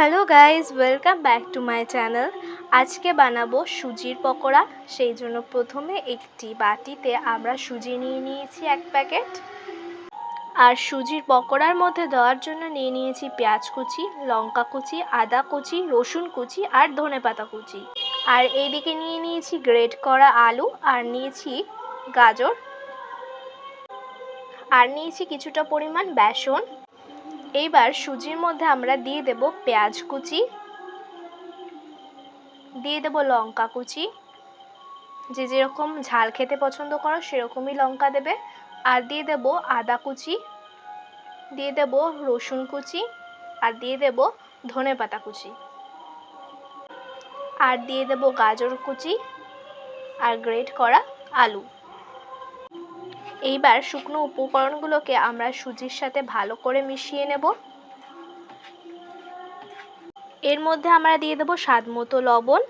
Hello guys welcome back to my channel আজকে বানাবো সুজির পকোড়া। সেই জন্য প্রথমে একটি বাটিতে আমরা সুজি নিয়ে নিয়েছি এক প্যাকেট। আর সুজির পকোড়ার মধ্যে দেওয়ার জন্য নিয়ে নিয়েছি পেঁয়াজ কুচি, লঙ্কা কুচি, আদা কুচি, রসুন কুচি আর ধনে পাতা কুচি। আর এইদিকে নিয়ে নিয়েছি গ্রেট করা আলু আর নিয়েছি গাজর। আর নিয়েছি কিছুটা পরিমাণ বেসন। এইবার সুজির মধ্যে আমরা দিয়ে দেব পেঁয়াজ কুচি, দিয়ে দেব লঙ্কা কুচি। যে যেরকম ঝাল খেতে পছন্দ করো, সেরকমই লঙ্কা দেবে। আর দিয়ে দেব আদা কুচি, দিয়ে দেব রসুন কুচি, আর দিয়ে দেব ধনে পাতা কুচি। আর দিয়ে দেব গাজর কুচি, আর গ্রেট করা আলু। এইবার শুকনো উপকরণগুলোকে আমরা সুজির সাথে ভালো করে মিশিয়ে নেব। এর মধ্যে আমরা দিয়ে দেব স্বাদ মতো লবণ।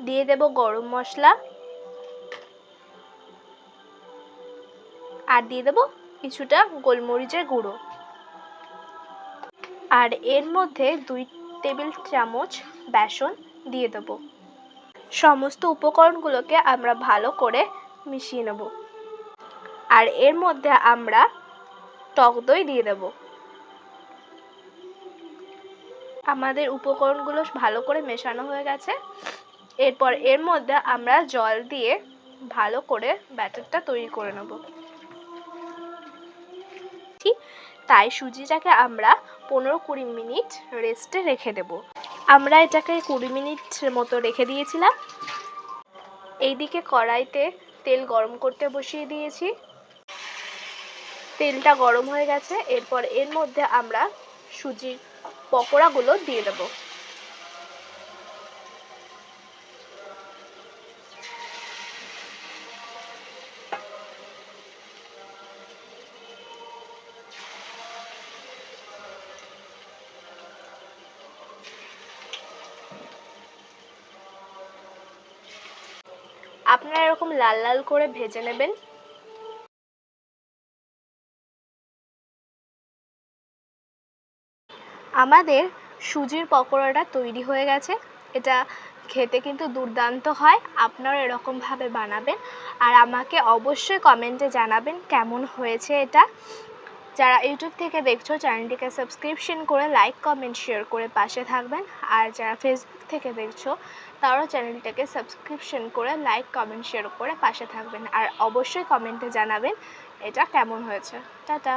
দিয়ে দেব গরম মশলা। আর দিয়ে দেব কিছুটা গোলমরিচের গুঁড়ো। আর এর মধ্যে দুই টেবিল চামচ বেসন দিয়ে দেবো। সমস্ত উপকরণগুলোকে আমরা ভালো করে মিশিয়ে নেব। আর এর মধ্যে আমরা টক দই দিয়ে দেব। আমাদের উপকরণগুলো ভালো করে মেশানো হয়ে গেছে। এরপর এর মধ্যে আমরা জল দিয়ে ভালো করে ব্যাটারটা তৈরি করে নেব। তাই সুজিটাকে আমরা পনেরো কুড়ি মিনিট রেস্টে রেখে দেব। আমরা এটাকে কুড়ি মিনিট মতো রেখে দিয়েছিলাম। এইদিকে কড়াইতে তেল গরম করতে বসিয়ে দিয়েছি। তেলটা গরম হয়ে গেছে, এরপর এর মধ্যে আমরা সুজির পকোড়াগুলো দিয়ে দেবো। আপনারা এরকম লাল লাল করে ভেজে নেবেন। আমাদের সুজির পকোড়াটা তৈরি হয়ে গেছে। এটা খেতে কিন্তু দুর্দান্ত হয় আপনারা এরকমভাবে বানাবেন। আর আমাকে অবশ্যই কমেন্টে জানাবেন কেমন হয়েছে এটা। যারা ইউটিউব থেকে দেখছ, চ্যানেলটিকে সাবস্ক্রিপশন করে লাইক কমেন্ট শেয়ার করে পাশে থাকবেন। আর যারা ফেসবুক থেকে দেখছ, তারাও চ্যানেলটাকে সাবস্ক্রিপশন করে লাইক কমেন্ট শেয়ার করে পাশে থাকবেন। আর অবশ্যই কমেন্টে জানাবেন, এটা কেমন হয়েছে। টাটা।